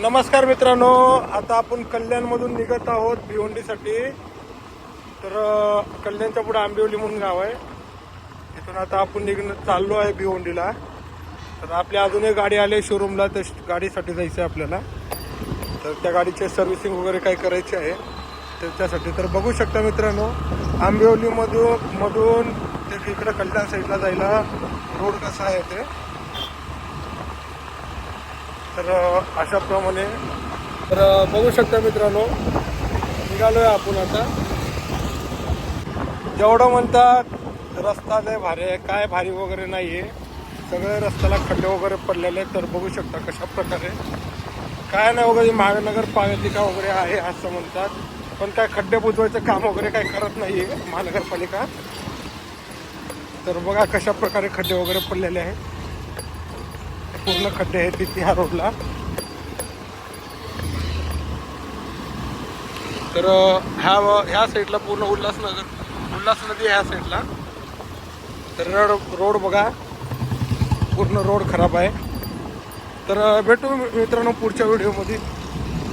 नमस्कार मित्रांनो आता आपण कल्याणमधून निघत आहोत भिवंडीसाठी. तर कल्याणच्या पुढे आंबिवली म्हणून गाव आहे. तिथून आता आपण निघणं चाललो आहे भिवंडीला. तर आपली अजून एक गाडी आली शोरूमला तर गाडीसाठी जायचं आहे आपल्याला. तर त्या गाडीचे सर्व्हिसिंग वगैरे काय करायचे आहे. त्याच्यासाठी तर बघू शकता मित्रांनो आंबिवलीमधून मधून ते इकडं कल्याण साईडला जायला रोड कसा आहे ते. तर अशाप्रमाणे तर बघू शकता मित्रांनो निघालोय आपण आता. जेवढं म्हणतात रस्ता लय भारी आहे काय भारी वगैरे नाही आहे सगळे रस्त्याला खड्डे वगैरे पडलेले आहेत तर बघू शकता कशा प्रकारे. काय नाही वगैरे महानगरपालिका वगैरे आहे असं म्हणतात. पण काय खड्डे बुजवायचं काम वगैरे काय करत नाही आहे महानगरपालिका. तर बघा कशा प्रकारे खड्डे वगैरे पडलेले आहेत. पूर्ण खड्डे आहेत तिथे ह्या रोडला तर ह्या ह्या साईडला पूर्ण उल्हासनगर उल्हास नदी ह्या साईडला तर रोड रोड बघा. पूर्ण रोड खराब आहे. तर भेटू मित्रांनो पुढच्या व्हिडिओमध्ये.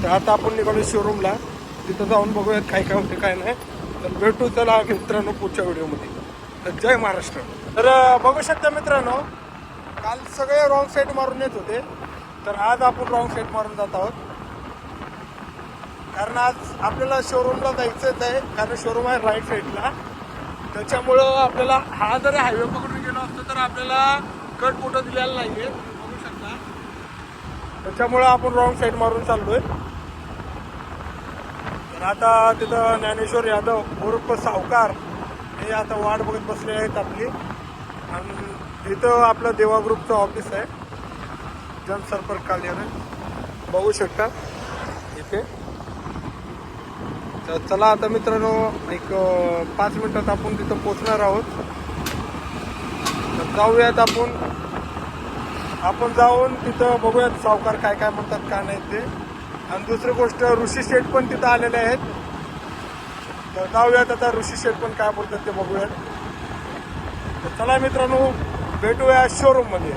तर आता आपण निघालो शोरूमला तिथं जाऊन बघूयात काय काय होते काय नाही. तर भेटू चला मित्रांनो पुढच्या व्हिडिओमध्ये. तर जय महाराष्ट्र. तर बघू शकता मित्रांनो काल सगळे रॉंग साईड मारून येत होते. तर आज आपण रॉंग साईड मारून जात आहोत. कारण आज आपल्याला शोरूमला जायचंच आहे. कारण शोरूम आहे राईट साईडला त्याच्यामुळं आपल्याला हा जर हायवे पकडून गेलो असतो तर आपल्याला कट कुठं दिलेला नाही आहे बघू शकता. त्याच्यामुळं आपण रॉंग साईड मारून चाललोय. तर आता तिथं ज्ञानेश्वर यादव उर्फ सावकार हे आता वाट बघत बसले आहेत आपली. आणि इथं आपलं देवा ग्रुपचं ऑफिस आहे. जनसंपर्क कार्यालय. बघू शकता. इथे. तर चला आता मित्रांनो एक पाच मिनटात आपण तिथं पोचणार आहोत. तर जाऊयात आपण. आपण जाऊन तिथं बघूयात सावकार काय काय म्हणतात काय नाही ते. आणि दुसरी गोष्ट ऋषी शेठ पण तिथं आलेले आहेत. तर जाऊयात आता ऋषी शेठ पण काय बोलतात ते बघूयात. तर चला मित्रांनो भेटूया शोरूममध्ये